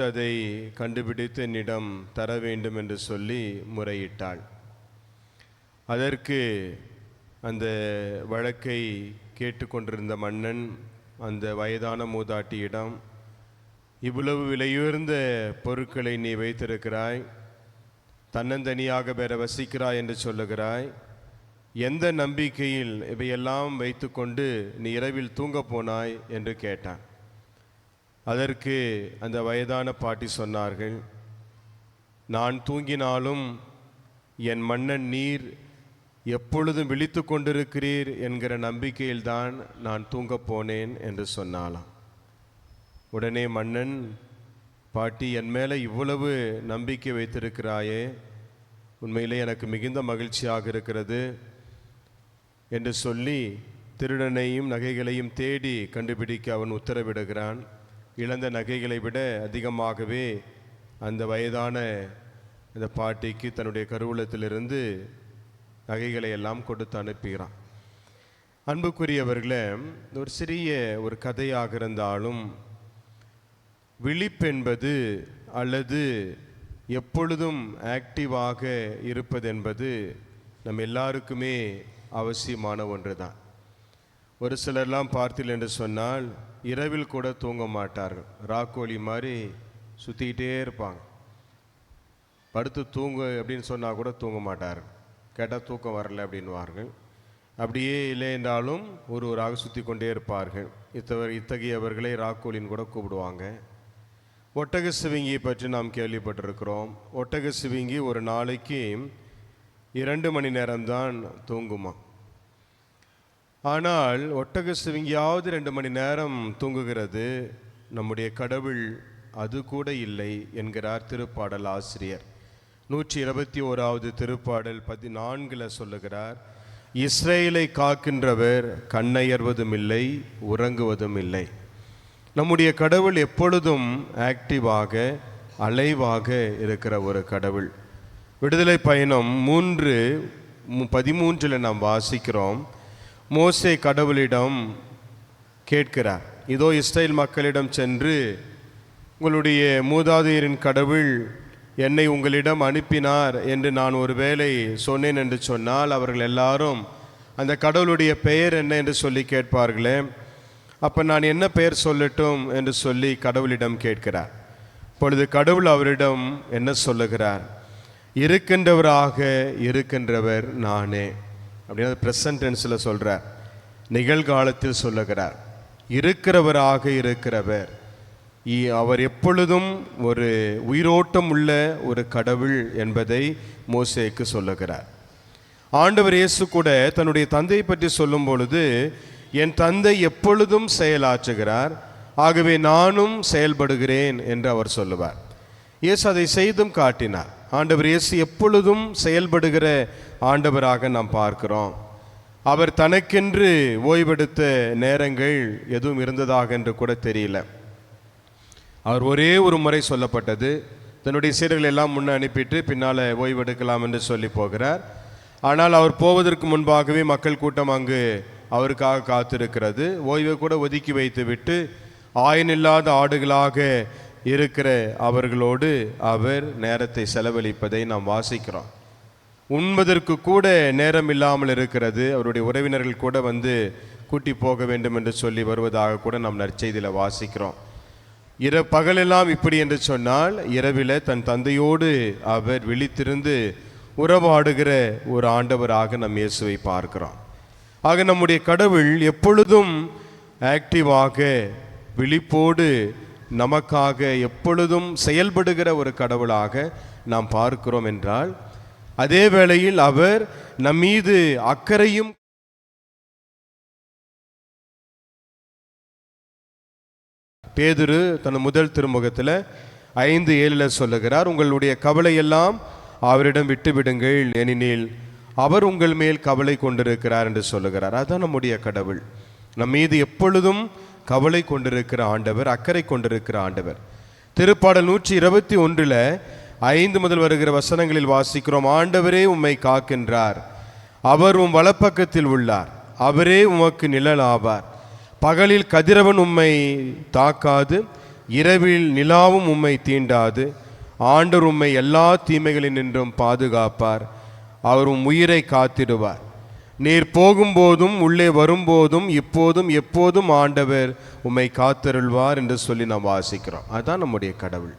அதை கண்டுபிடித்து என்னிடம் தர வேண்டும் என்று சொல்லி முறையிட்டாள். அதற்கு அந்த வழக்கை கேட்டுக்கொண்டிருந்த மன்னன் அந்த வயதான மூதாட்டியிடம் இவ்வளவு விலையுயர்ந்த பொருட்களை நீ வைத்திருக்கிறாய் தன்னந்தனியாக பெற வசிக்கிறாய் என்று சொல்லுகிறாய் எந்த நம்பிக்கையில் இவையெல்லாம் வைத்துக்கொண்டு நீ இரவில் தூங்கப் போனாய்? என்று கேட்டான். அதற்கு அந்த வயதான பாட்டி சொன்னார்கள் நான் தூங்கினாலும் என் மன்னன் நீர் எப்பொழுதும் விழித்து கொண்டிருக்கிறீர் என்கிற நம்பிக்கையில்தான் நான் தூங்கப் போனேன் என்று சொன்னாலாம் உடனே மன்னன் பாட்டி என் மேலே இவ்வளவு நம்பிக்கை வைத்திருக்கிறாயே உண்மையிலே எனக்கு மிகுந்த மகிழ்ச்சியாக இருக்கிறது என்று சொல்லி திருடனையும் நகைகளையும் தேடி கண்டுபிடிக்க அவன் உத்தரவிடுகிறான். இழந்த நகைகளை விட அதிகமாகவே அந்த வயதான அந்த பாட்டிக்கு தன்னுடைய கருவூலத்திலிருந்து நகைகளை எல்லாம் கொடுத்து அனுப்புகிறான். அன்புக்குரியவர்களே ஒரு சிறிய ஒரு கதையாக இருந்தாலும் விழிப்பென்பது அல்லது எப்பொழுதும் ஆக்டிவாக இருப்பது என்பது நம் எல்லாருக்குமே அவசியமான ஒன்று தான் ஒரு சிலர்லாம் பார்த்தீர்கள் என்று சொன்னால் இரவில் கூட தூங்க மாட்டார்கள். ராக்கோழி மாதிரி சுற்றிக்கிட்டே இருப்பாங்க. படுத்து தூங்கு அப்படின்னு சொன்னால் கூட தூங்க மாட்டார்கள். கேட்டால் தூக்கம் வரல அப்படின்வார்கள் அப்படியே இல்லை என்றாலும் ஒரு ஒருவராக சுற்றி கொண்டே இருப்பார்கள். இத்தவர் இத்தகையவர்களை ராக்கோழின்னு கூட கூப்பிடுவாங்க. ஒட்டக சிவிங்கியை பற்றி நாம் கேள்விப்பட்டிருக்கிறோம். ஒட்டக சிவிங்கி ஒரு நாளைக்கு இரண்டு மணி நேரம்தான் தூங்குமா? ஆனால் ஒட்டக சிவிங்கியாவது ரெண்டு மணி நேரம் தூங்குகிறது. நம்முடைய கடவுள் அது கூட இல்லை என்கிறார் திருப்பாடல் ஆசிரியர். நூற்றி இருபத்தி ஓராவது திருப்பாடல் பதினான்கில் சொல்லுகிறார் இஸ்ரேலை காக்கின்றவர் கண்ணையர்வதும் இல்லை உறங்குவதும் இல்லை. நம்முடைய கடவுள் எப்பொழுதும் ஆக்டிவாக அலைவாக இருக்கிற ஒரு கடவுள். விடுதலை பயணம் மூன்று மு- பதிமூன்றில் நாம் வாசிக்கிறோம். மோசே கடவுளிடம் கேட்கிறார். இதோ இஸ்ரேல் மக்களிடம் சென்று உங்களுடைய மூதாதையரின் கடவுள் என்னை உங்களிடம் அனுப்பினார் என்று நான் ஒரு வேளை சொன்னேன் என்று சொன்னால் அவர்கள் எல்லாரும் அந்த கடவுளுடைய பெயர் என்ன? என்று சொல்லி கேட்பார்களே. அப்போ நான் என்ன பெயர் சொல்லட்டும்? என்று சொல்லி கடவுளிடம் கேட்கிறார். இப்பொழுது கடவுள் அவரிடம் என்ன சொல்லுகிறார்? இருக்கின்றவராக இருக்கின்றவர் நானே. அப்படின்னு ப்ரெசன்ட் டென்ஸில் சொல்கிறார் நிகழ்காலத்தில் சொல்லுகிறார். இருக்கிறவராக இருக்கிறவர். இ- அவர் எப்பொழுதும் ஒரு உயிரோட்டம் உள்ள ஒரு கடவுள் என்பதை மோசேக்கு சொல்லுகிறார். ஆண்டவர் இயேசு கூட தன்னுடைய தந்தையை பற்றி சொல்லும் பொழுது என் தந்தை எப்பொழுதும் செயலாற்றுகிறார் ஆகவே நானும் செயல்படுகிறேன் என்று அவர் சொல்லுவார். இயேசு அதை செய்தும் காட்டினார். ஆண்டவர் இயேசு எப்பொழுதும் செயல்படுகிற ஆண்டவராக நாம் பார்க்கிறோம். அவர் தனக்கென்று ஓய்வெடுத்த நேரங்கள் எதுவும் இருந்ததாக என்று கூட தெரியல. அவர் ஒரே ஒரு முறை சொல்லப்பட்டது. தன்னுடைய சீரர்கள் எல்லாம் முன்னே அனுப்பிட்டு பின்னால் ஓய்வெடுக்கலாம் என்று சொல்லி போகிறார். ஆனால் அவர் போவதற்கு முன்பாகவே மக்கள் கூட்டம் அங்கு அவருக்காக காத்திருக்கிறது. ஓய்வை கூட ஒதுக்கி வைத்துவிட்டு ஆயனில்லாத ஆடுகளாக இருக்கிற அவர்களோடு அவர் நேரத்தை செலவழிப்பதை நாம் வாசிக்கிறோம். உண்பதற்கு கூட நேரம் இல்லாமல் இருக்கிறது. அவருடைய உறவினர்கள் கூட வந்து கூட்டி போக வேண்டும் என்று சொல்லி வருவதாக கூட நாம் நற்செய்தியில் வாசிக்கிறோம். இர பகலெல்லாம் இப்படி என்று சொன்னால் இரவில் தன் தந்தையோடு அவர் விழித்திருந்து உறவாடுகிற ஒரு ஆண்டவராக நம் இயேசுவை பார்க்கிறோம். ஆக நம்முடைய கடவுள் எப்பொழுதும் ஆக்டிவாக விழிப்போடு நமக்காக எப்பொழுதும் செயல்படுகிற ஒரு கடவுளாக நாம் பார்க்கிறோம் என்றால் அதே வேளையில் அவர் நம்மீது அக்கறையும் பேதுரு தன் முதல் திருமுகத்தில் ஐந்து ஏழில் சொல்லுகிறார் உங்களுடைய கவலையெல்லாம் அவரிடம் விட்டு விடுங்கள் அவர் உங்கள் மேல் கவலை கொண்டிருக்கிறார் என்று சொல்லுகிறார். அதுதான் நம்முடைய கடவுள். நம் மீது எப்பொழுதும் கவலை கொண்டிருக்கிற ஆண்டவர் அக்கறை கொண்டிருக்கிற ஆண்டவர். திருப்பாடல் நூற்றி இருபத்தி ஒன்றில் ஐந்து முதல் வருகிற வசனங்களில் வாசிக்கிறோம் ஆண்டவரே உம்மை காக்கின்றார் அவர் உம் வலப்பக்கத்தில் உள்ளார் அவரே உமக்கு நிழல் ஆவார் பகலில் கதிரவன் உம்மை தாக்காது இரவில் நிலாவும் உம்மை தீண்டாது. ஆண்டவர் உம்மை எல்லா தீமைகளில் நின்றும் பாதுகாப்பார் அவர் உம் உயிரை காத்திடுவார். நீர் போகும்போதும் உள்ளே வரும்போதும் இப்போதும் எப்போதும் ஆண்டவர் உம்மை காத்தருள்வார் என்று சொல்லி நாம் வாசிக்கிறோம். அதுதான் நம்முடைய கடவுள்.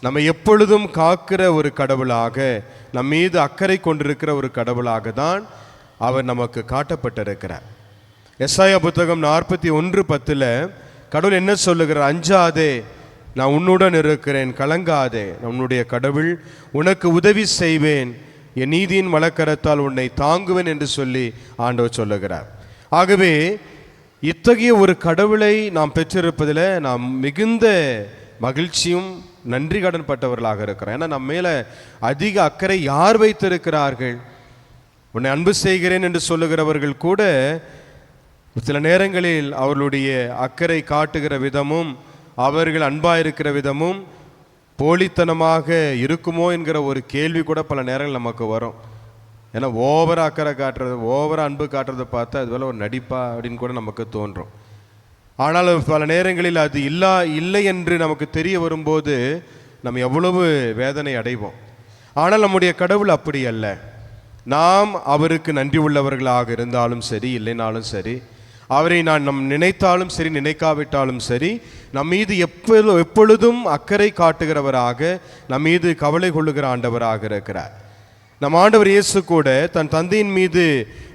நம்ம எப்பொழுதும் காக்கிற ஒரு கடவுளாக நம் மீது அக்கறை கொண்டிருக்கிற ஒரு கடவுளாக தான் அவர் நமக்கு காட்டப்பட்டிருக்கிறார். எஸ்ஐயா புத்தகம் நாற்பத்தி ஒன்று பத்தில் கடவுள் என்ன சொல்லுகிறார்? அஞ்சாதே நான் உன்னுடன் இருக்கிறேன் கலங்காதே. உன்னுடைய கடவுள் உனக்கு உதவி செய்வேன். என் நீதியின் வழக்கரத்தால் உன்னை தாங்குவேன் என்று சொல்லி ஆண்டவர் சொல்லுகிறார். ஆகவே இத்தகைய ஒரு கடவுளை நாம் பெற்றிருப்பதில் நாம் மிகுந்த மகிழ்ச்சியும் நன்றி கடன் பட்டவர்களாக இருக்கிறோம். ஏன்னா நம்ம மேலே அதிக அக்கறை யார் வைத்திருக்கிறார்கள்? உன்னை அன்பு செய்கிறேன் என்று சொல்லுகிறவர்கள் கூட சில நேரங்களில் அவர்களுடைய அக்கறை காட்டுகிற விதமும் அவர்கள் அன்பாக இருக்கிற விதமும் போலித்தனமாக இருக்குமோ என்கிற ஒரு கேள்வி கூட பல நேரங்கள் நமக்கு வரும். ஏன்னா ஓவர அக்கறை காட்டுறது ஓவர அன்பு காட்டுறதை பார்த்தா அது ஒரு நடிப்பா அப்படின்னு கூட நமக்கு தோன்றும். ஆனால் பல நேரங்களில் அது இல்லா இல்லை என்று நமக்கு தெரிய வரும்போது நம்ம எவ்வளவு வேதனை அடைவோம். ஆனால் நம்முடைய கடவுள் அப்படி அல்ல. நாம் அவருக்கு நன்றி உள்ளவர்களாக இருந்தாலும் சரி இல்லைனாலும் சரி அவரை நான் நம் நினைத்தாலும் சரி நினைக்காவிட்டாலும் சரி நம் மீது எப்பொழு எப்பொழுதும் அக்கறை காட்டுகிறவராக நம் மீது கவலை கொள்ளுகிற ஆண்டவராக இருக்கிறார். நம் ஆண்டவர் இயேசு கூட தன் தந்தையின் மீது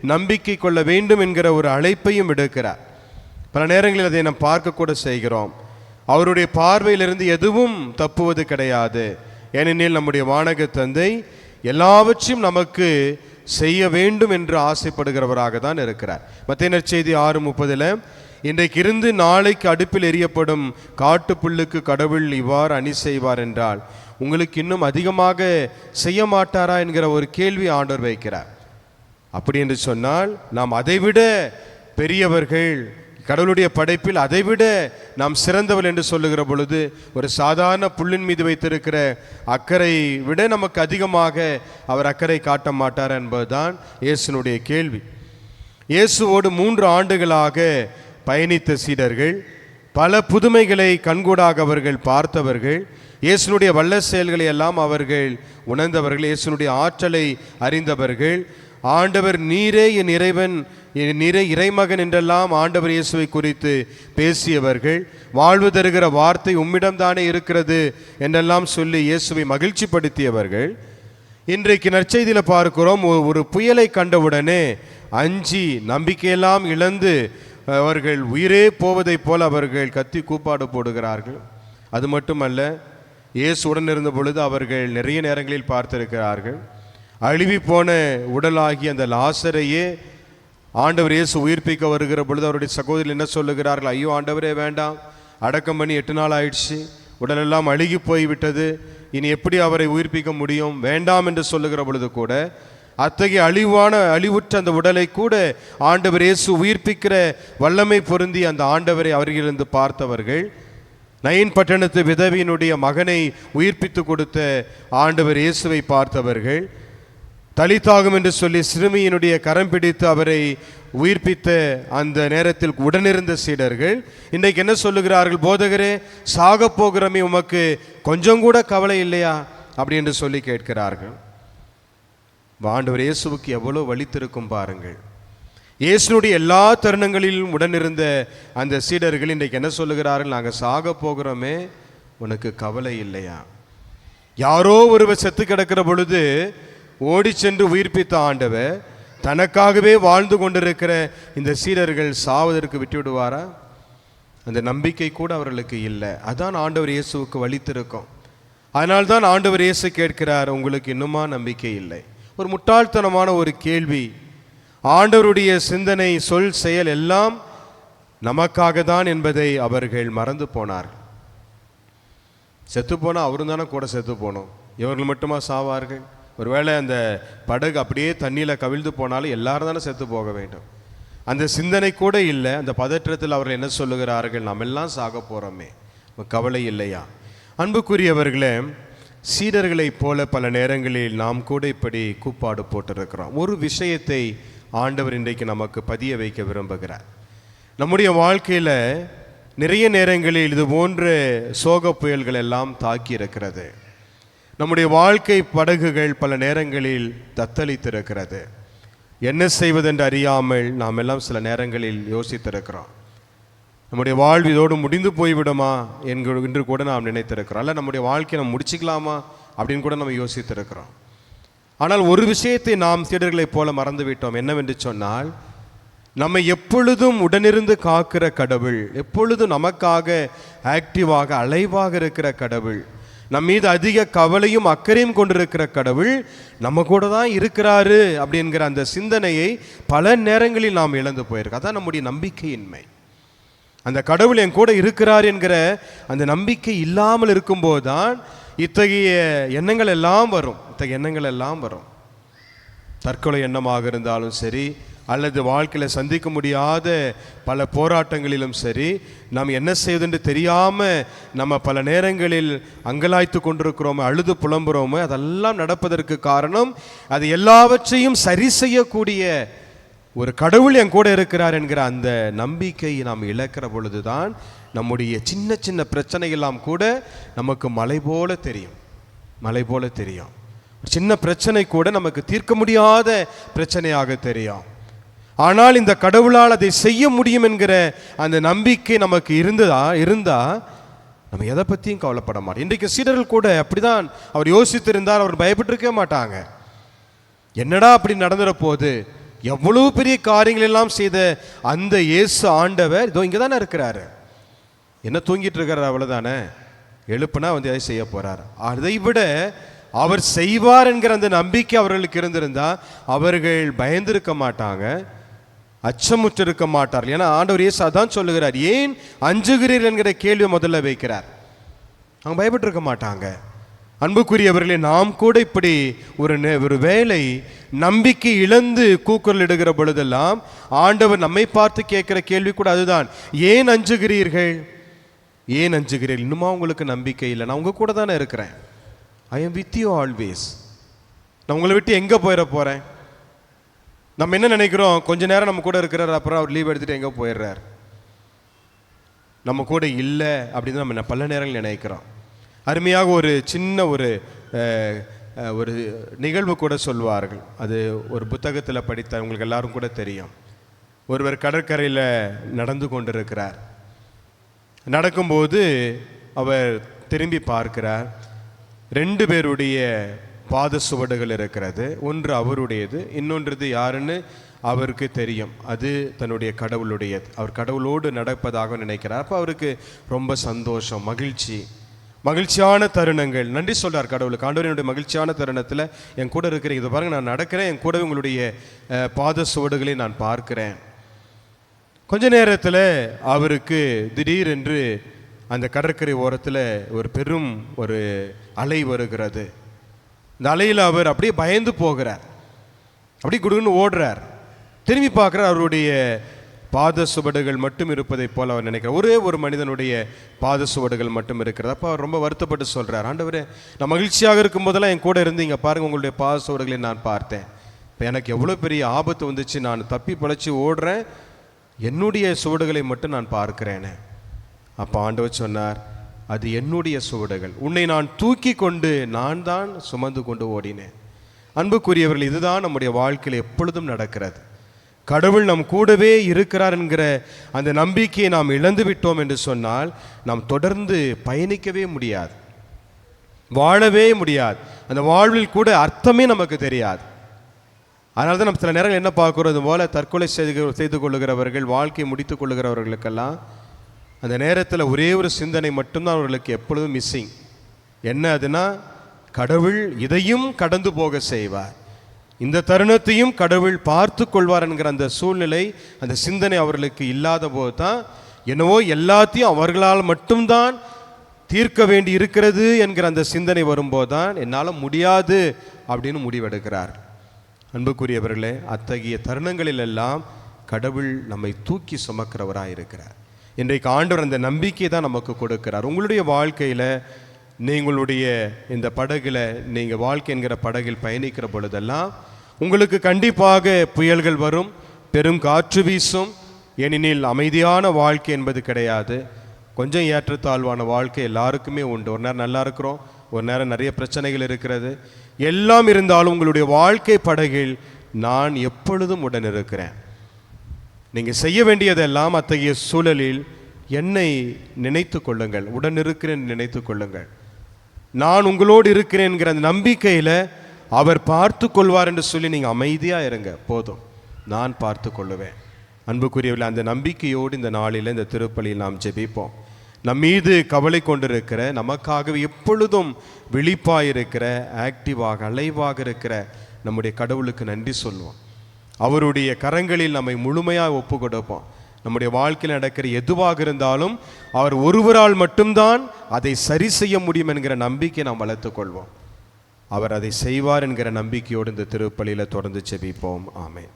நம்பிக்கை கொள்ள வேண்டும் என்கிற ஒரு அழைப்பையும் எடுக்கிறார் பல நேரங்களில் அதை நாம் பார்க்கக்கூட செய்கிறோம். அவருடைய பார்வையிலிருந்து எதுவும் தப்புவது கிடையாது. ஏனெனில் நம்முடைய வானக தந்தை எல்லாவற்றையும் நமக்கு செய்ய வேண்டும் என்று ஆசைப்படுகிறவராக தான் இருக்கிறார். மத்திய செய்தி ஆறு முப்பதில் இன்றைக்கு இருந்து நாளைக்கு அடுப்பில் எரியப்படும் காட்டு புல்லுக்கு கடவுள் இவ்வாறு அணி செய்வார் என்றால் உங்களுக்கு இன்னும் அதிகமாக செய்ய மாட்டாரா? என்கிற ஒரு கேள்வி ஆண்டவர் வைக்கிறார். அப்படி என்று சொன்னால் நாம் அதைவிட பெரியவர்கள் கடவுளுடைய படைப்பில் அதைவிட நாம் சிறந்தவள் என்று சொல்லுகிற பொழுது ஒரு சாதாரண புல்லின் மீது வைத்திருக்கிற அக்கறை விட நமக்கு அதிகமாக அவர் அக்கறை காட்ட மாட்டார் என்பதுதான் இயேசுனுடைய கேள்வி. இயேசுவோடு மூன்று ஆண்டுகளாக பயணித்த சீடர்கள் பல புதுமைகளை கண்கூடாக அவர்கள் பார்த்தவர்கள் இயேசுனுடைய வல்ல செயல்களை எல்லாம் அவர்கள் உணர்ந்தவர்கள் இயேசுனுடைய ஆற்றலை அறிந்தவர்கள் ஆண்டவர் நீரே என் இறைவன் என் நிறை இறைமகன் என்றெல்லாம் ஆண்டவர் இயேசுவை குறித்து பேசியவர்கள் வாழ்வு தருகிற வார்த்தை உம்மிடம்தானே இருக்கிறது என்றெல்லாம் சொல்லி இயேசுவை மகிழ்ச்சிப்படுத்தியவர்கள். இன்றைக்கு நற்செய்தியில் பார்க்கிறோம் ஒரு- ஒரு புயலை கண்டவுடனே அஞ்சி நம்பிக்கையெல்லாம் இழந்து அவர்கள் உயிரே போவதைப் போல அவர்கள் கத்தி கூப்பாடு போடுகிறார்கள். அது மட்டுமல்ல இயேசு உடன் இருந்த பொழுது அவர்கள் நிறைய நேரங்களில் பார்த்திருக்கிறார்கள். அழுவி போன உடலாகி அந்த லாசரையே ஆண்டவர் இயேசு உயிர்ப்பிக்க வருகிற பொழுது அவருடைய சகோதரர் என்ன சொல்லுகிறார்கள்? ஐயோ ஆண்டவரே வேண்டாம். அடக்கம் பண்ணி எட்டு நாள் ஆயிடுச்சு. உடலெல்லாம் அழுகி போய்விட்டது. இனி எப்படி அவரை உயிர்ப்பிக்க முடியும்? வேண்டாம் என்று சொல்லுகிற பொழுது கூட அத்தகைய அழிவான அழிவுற்ற அந்த உடலை கூட ஆண்டவர் இயேசு உயிர்ப்பிக்கிற வல்லமை பொருந்தி அந்த ஆண்டவரை அவர்களிருந்து பார்த்தவர்கள் நயின் பட்டணத்து விதவியினுடைய மகனை உயிர்ப்பித்து கொடுத்த ஆண்டவர் இயேசுவை பார்த்தவர்கள் தலித்தாகும் என்று சொல்லி சிறுமியினுடைய கரம் பிடித்து அவரை உயிர்ப்பித்த அந்த நேரத்தில் உடனிருந்த சீடர்கள் இன்றைக்கு என்ன சொல்லுகிறார்கள்? போதகரே சாக போகிறமே உமக்கு கொஞ்சம் கூட கவலை இல்லையா? அப்படி என்று சொல்லி கேட்கிறார்கள். ஆண்டவர் இயேசுவுக்கு எவ்வளோ வலித்திருக்கும் பாருங்கள். இயேசுனுடைய எல்லா தருணங்களிலும் உடனிருந்த அந்த சீடர்கள் இன்றைக்கு என்ன சொல்லுகிறார்கள்? நாங்கள் சாக போகிறோமே உனக்கு கவலை இல்லையா? யாரோ ஒருவர் செத்து கிடக்கிற பொழுது ஓடி சென்று உயிர்ப்பித்த ஆண்டவர் தனக்காகவே வாழ்ந்து கொண்டிருக்கிற இந்த சீடர்கள் சாவதற்கு விட்டுவிடுவாரா? அந்த நம்பிக்கை கூட அவர்களுக்கு இல்லை. அதான் ஆண்டவர் இயேசுவுக்கு வலித்திருக்கும் அதனால்தான் ஆண்டவர் இயேசு கேட்கிறார் உங்களுக்கு இன்னுமா நம்பிக்கை இல்லை? ஒரு முட்டாள்தனமான ஒரு கேள்வி. ஆண்டவருடைய சிந்தனை சொல் செயல் எல்லாம் நமக்காக தான் என்பதை அவர்கள் மறந்து போனார் செத்து போனால் அவரும் தானே கூட செத்து போனோம் இவர்கள் மட்டுமா சாவார்கள்? ஒருவேளை அந்த படகு அப்படியே தண்ணியில் கவிழ்ந்து போனாலும் எல்லாரும் தானே செத்து போக வேண்டும். அந்த சிந்தனை கூட இல்லை. அந்த பதற்றத்தில் அவர்கள் என்ன சொல்லுகிறார்கள்? நாம் எல்லாம் சாக போகிறோமே கவலை இல்லையா? அன்புக்குரியவர்களே சீடர்களைப் போல பல நேரங்களில் நாம் கூட இப்படி கூப்பாடு போட்டிருக்கிறோம். ஒரு விஷயத்தை ஆண்டவர் இன்றைக்கு நமக்கு பதிய வைக்க விரும்புகிறார். நம்முடைய வாழ்க்கையில் நிறைய நேரங்களில் இது போன்ற சோக புயல்கள் எல்லாம் தாக்கி இருக்கிறது. நம்முடைய வாழ்க்கை படகுகள் பல நேரங்களில் தத்தளித்திருக்கிறது. என்ன செய்வதென்று அறியாமல் நாம் எல்லாம் சில நேரங்களில் யோசித்திருக்கிறோம். நம்முடைய வாழ்வு இதோடு முடிந்து போய்விடுமா என்கிற என்று கூட நாம் நினைத்திருக்கிறோம். அல்ல நம்முடைய வாழ்க்கையை நம்ம முடிச்சுக்கலாமா அப்படின்னு கூட நம்ம யோசித்திருக்கிறோம். ஆனால் ஒரு விஷயத்தை நாம் சீடர்களைப் போல மறந்துவிட்டோம். என்னவென்று சொன்னால் நம்மை எப்பொழுதும் உடனிருந்து காக்கிற கடவுள் எப்பொழுதும் நமக்காக ஆக்டிவாக அலைவாக இருக்கிற கடவுள் நம் மீது அதிக கவலையும் அக்கறையும் கொண்டிருக்கிற கடவுள் நம்ம கூட தான் இருக்கிறாரு அப்படிங்கிற அந்த சிந்தனையை பல நேரங்களில் நாம் இழந்து போயிருக்கோம். அதான் நம்முடைய நம்பிக்கையின்மை. அந்த கடவுள் என் கூட இருக்கிறார் என்கிற அந்த நம்பிக்கை இல்லாமல் இருக்கும்போது தான் இத்தகைய எண்ணங்கள் எல்லாம் வரும். இத்தகைய எண்ணங்கள் எல்லாம் வரும். தற்கொலை எண்ணமாக இருந்தாலும் சரி அல்லது வாழ்க்கையில் சந்திக்க முடியாத பல போராட்டங்களிலும் சரி நாம் என்ன செய்வதென்று தெரியாமல் நம்ம பல நேரங்களில் அங்கலாய்த்து கொண்டிருக்கிறோமோ அழுது புலம்புறோமோ அதெல்லாம் நடப்பதற்கு காரணம் அது எல்லாவற்றையும் சரி செய்யக்கூடிய ஒரு கடவுள் என் கூட இருக்கிறார் என்கிற அந்த நம்பிக்கையை நாம் இழக்கிற பொழுதுதான் நம்முடைய சின்ன சின்ன பிரச்சனையெல்லாம் கூட நமக்கு மலை போல தெரியும். மலை போல தெரியும். சின்ன பிரச்சனை கூட நமக்கு தீர்க்க முடியாத பிரச்சனையாக தெரியும். ஆனால் இந்த கடவுளால் அதை செய்ய முடியும் என்கிற அந்த நம்பிக்கை நமக்கு இருந்ததா இருந்தால் நம்ம எதை பற்றியும் கவலைப்பட மாட்டோம். இன்றைக்கு சீடர்கள் கூட அப்படிதான். அவர் யோசித்திருந்தார் அவர் பயப்பட்டிருக்கவே மாட்டாங்க. என்னடா அப்படி நடந்துற போது? எவ்வளவு பெரிய காரியங்கள் எல்லாம் செய்த அந்த இயேசு ஆண்டவர் இதோ இங்கே தானே இருக்கிறாரு. என்ன தூங்கிட்டு இருக்கிறார் அவ்வளோதானே எழுப்புனா வந்து அதை செய்ய போறார்? அதை விட அவர் செய்வார் என்கிற அந்த நம்பிக்கை அவர்களுக்கு இருந்திருந்தா அவர்கள் பயந்திருக்க மாட்டாங்க. அச்சமுற்றிருக்க மாட்டார்கள் ஏன்னா ஆண்டவர் இயேசு அதான் சொல்லுகிறார். ஏன் அஞ்சுகிறீர்கள் என்கிற கேள்வி முதல்ல வைக்கிறார். அவங்க பயப்பட்டிருக்க மாட்டாங்க. அன்புக்குரியவர்களே நாம் கூட இப்படி ஒரு நே- ஒரு வேலை நம்பிக்கை இழந்து கூக்குரல் இடுகிற பொழுதெல்லாம் ஆண்டவர் நம்மை பார்த்து கேட்குற கேள்வி கூட அதுதான். ஏன் அஞ்சுகிறீர்கள்? ஏன் அஞ்சுகிறீர்கள்? இன்னுமா உங்களுக்கு நம்பிக்கை இல்லை. நான் உங்கள் கூட தானே இருக்கிறேன். I am with you always நான் உங்களை விட்டு எங்கே போயிட போகிறேன் நம்ம என்ன நினைக்கிறோம்? கொஞ்ச நேரம் நம்ம கூட இருக்கிறார் அப்புறம் அவர் லீவ் எடுத்துட்டு எங்கே போயிடுறார். நம்ம கூட இல்லை அப்படின்னு நம்ம பல நேரங்கள் நினைக்கிறோம். அருமையாக ஒரு சின்ன ஒரு ஒரு நிகழ்வு கூட சொல்வார்கள். அது ஒரு புத்தகத்தில் படித்த உங்களுக்கு எல்லாரும் கூட தெரியும். ஒருவர் கடற்கரையில் நடந்து கொண்டிருக்கிறார். நடக்கும்போது அவர் திரும்பி பார்க்கிறார். ரெண்டு பேருடைய பாத சுவடுகள் இருக்கிறது. ஒன்று அவருடையது இன்னொன்றது யாருன்னு அவருக்கு தெரியும். அது தன்னுடைய கடவுளுடையது. அவர் கடவுளோடு நடப்பதாக நினைக்கிறார். அப்போ அவருக்கு ரொம்ப சந்தோஷம் மகிழ்ச்சி. மகிழ்ச்சியான தருணங்கள். நன்றி சொல்கிறார் கடவுளுக்கு ஆண்டவர் என்னுடைய மகிழ்ச்சியான தருணத்தில் என் கூட இருக்கிறீங்க இதை பாருங்கள் நான் நடக்கிறேன். என் கூட உங்களுடைய பாத சுவடுகளை நான் பார்க்கிறேன். கொஞ்ச நேரத்தில் அவருக்கு திடீரென்று அந்த கடற்கரை ஓரத்தில் ஒரு பெரும் ஒரு அலை வருகிறது. இந்த அலையில் அவர் அப்படியே பயந்து போகிறார். அப்படியே குடுகுன்னு ஓடுறார். திரும்பி பார்க்குறார் அவருடைய பாத சுவடுகள் மட்டும் இருப்பதைப் போல் அவர் நினைக்கிறார். ஒரே ஒரு மனிதனுடைய பாத சுவடுகள் மட்டும் இருக்கிறது. அப்போ அவர் ரொம்ப வருத்தப்பட்டு சொல்கிறார் ஆண்டவர் நான் மகிழ்ச்சியாக இருக்கும் போதெல்லாம் என் கூட இருந்தீங்க பாருங்கள் உங்களுடைய பாத சுவடுகளை நான் பார்த்தேன். இப்போ எனக்கு எவ்வளோ பெரிய ஆபத்து வந்துச்சு. நான் தப்பி பிழைச்சி ஓடுறேன். என்னுடைய சுவடுகளை மட்டும் நான் பார்க்கிறேனே. அப்போ ஆண்டவர் சொன்னார் அது என்னுடைய சுவடுகள். உன்னை நான் தூக்கி கொண்டு நான் தான் சுமந்து கொண்டு ஓடினேன். அன்புக்குரியவர்கள் இதுதான் நம்முடைய வாழ்க்கையில் எப்பொழுதும் நடக்கிறது. கடவுள் நம் கூடவே இருக்கிறார் என்கிற அந்த நம்பிக்கையை நாம் இழந்து விட்டோம் என்று சொன்னால் நாம் தொடர்ந்து பயணிக்கவே முடியாது. வாழவே முடியாது. அந்த வாழ்வில் கூட அர்த்தமே நமக்கு தெரியாது. அதனால தான் நம்ம சில நேரங்கள் என்ன பார்க்குறோம்? இது போல தற்கொலை செய்து செய்து கொள்ளுகிறவர்கள் வாழ்க்கையை முடித்து கொள்ளுகிறவர்களுக்கெல்லாம் அந்த நேரத்தில் ஒரே ஒரு சிந்தனை மட்டும்தான் அவர்களுக்கு எப்பொழுதும் மிஸ்ஸிங் என்ன அதுனா கடவுள் இதையும் கடந்து போக செய்வார். இந்த தருணத்தையும் கடவுள் பார்த்து கொள்வார் என்கிற அந்த சூழ்நிலை அந்த சிந்தனை அவர்களுக்கு இல்லாத போது தான் என்னவோ எல்லாத்தையும் அவர்களால் மட்டும்தான் தீர்க்க வேண்டி இருக்கிறது என்கிற அந்த சிந்தனை வரும்போது தான் என்னால் முடியாது அப்படின்னு முடிவெடுக்கிறார். அன்புக்குரியவர்களே அத்தகைய தருணங்களில் எல்லாம் கடவுள் நம்மை தூக்கி சுமக்கிறவராக இருக்கிறார் இன்றைக்கு ஆண்டவர் அந்த நம்பிக்கை தான் நமக்கு கொடுக்கிறார். உங்களுடைய வாழ்க்கையில் நீங்களுடைய இந்த படகுல நீங்கள் வாழ்க்கை என்கிற படகில் பயணிக்கிற பொழுதெல்லாம் உங்களுக்கு கண்டிப்பாக புயல்கள் வரும் பெரும் காற்று வீசும். ஏனெனில் அமைதியான வாழ்க்கை என்பது கிடையாது. கொஞ்சம் ஏற்றத்தாழ்வான வாழ்க்கை எல்லாருக்குமே உண்டு. ஒரு நேரம் நல்லா இருக்கிறோம் ஒரு நேரம் நிறைய பிரச்சனைகள் இருக்கிறது. எல்லாம் இருந்தாலும் உங்களுடைய வாழ்க்கை படகில் நான் எப்பொழுதும் உடன் இருக்கிறேன். நீங்கள் செய்ய வேண்டியதெல்லாம் அத்தகைய சூழலில் என்னை நினைத்து கொள்ளுங்கள். உடன் இருக்கிறேன் நினைத்து கொள்ளுங்கள். நான் உங்களோடு இருக்கிறேன்கிற அந்த நம்பிக்கையில் அவர் பார்த்து கொள்வார் என்று சொல்லி நீங்கள் அமைதியாக இருங்க. போதும். நான் பார்த்து கொள்ளுவேன். அன்புக்குரியவில் அந்த நம்பிக்கையோடு இந்த நாளில் இந்த திருப்பலியில் நாம் ஜெபிப்போம். நம் மீது கவலை கொண்டிருக்கிற நமக்காகவே எப்பொழுதும் விழிப்பாக இருக்கிற ஆக்டிவாக அலைவாக இருக்கிற நம்முடைய கடவுளுக்கு நன்றி சொல்லுவோம். அவருடைய கரங்களில் நம்மை முழுமையாக ஒப்பு கொடுப்போம் நம்முடைய வாழ்க்கையில் நடக்கிற எதுவாக இருந்தாலும் அவர் ஒருவரால் மட்டும்தான் அதை சரி செய்ய முடியும் என்கிற நம்பிக்கை நாம் வளர்த்துக்கொள்வோம் அவர் அதை செய்வார் என்கிற நம்பிக்கையோடு இந்த திருப்பலியில் தொடர்ந்து செபிப்போம் ஆமேன்.